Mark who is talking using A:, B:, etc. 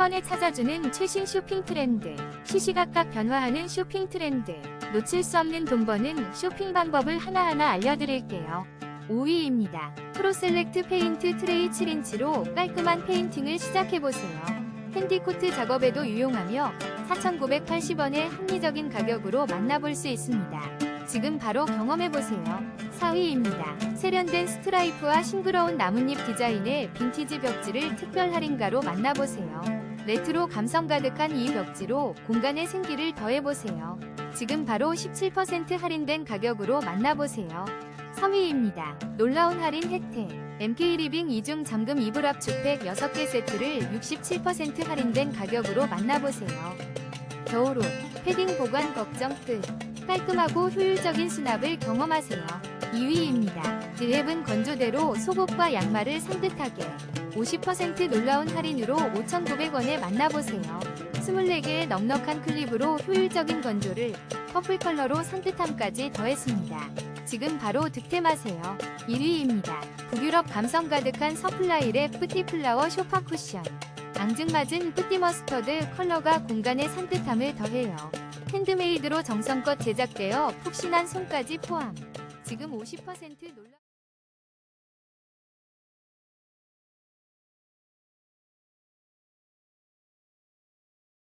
A: 번에 찾아주는 최신 쇼핑 트렌드, 시시각각 변화하는 쇼핑 트렌드, 놓칠 수 없는 돈 버는 쇼핑 방법을 하나하나 알려드릴게요. 5위입니다. 프로셀렉트 페인트 트레이 7인치로 깔끔한 페인팅을 시작해보세요. 핸디코트 작업에도 유용하며 4,980원의 합리적인 가격으로 만나볼 수 있습니다. 지금 바로 경험해보세요. 4위입니다. 세련된 스트라이프와 싱그러운 나뭇잎 디자인의 빈티지 벽지를 특별 할인가로 만나보세요. 레트로 감성 가득한 이 벽지로 공간의 생기를 더해보세요. 지금 바로 17% 할인된 가격으로 만나보세요. 3위입니다. 놀라운 할인 혜택. MK 리빙 2중 잠금 이불 압축팩 6개 세트를 67% 할인된 가격으로 만나보세요. 겨울옷, 패딩 보관 걱정 끝. 깔끔하고 효율적인 수납을 경험하세요. 2위입니다. 드랩은 건조대로 속옷과 양말을 산뜻하게 50% 놀라운 할인으로 5,900원에 만나보세요. 24개의 넉넉한 클립으로 효율적인 건조를 퍼플 컬러로 산뜻함까지 더했습니다. 지금 바로 득템하세요. 1위입니다. 북유럽 감성 가득한 서플라일의 뿌띠플라워 쇼파 쿠션. 앙증맞은 뿌띠 머스터드 컬러가 공간의 산뜻함을 더해요. 핸드메이드로 정성껏 제작되어 푹신한 손까지 포함. 지금 50% 놀라...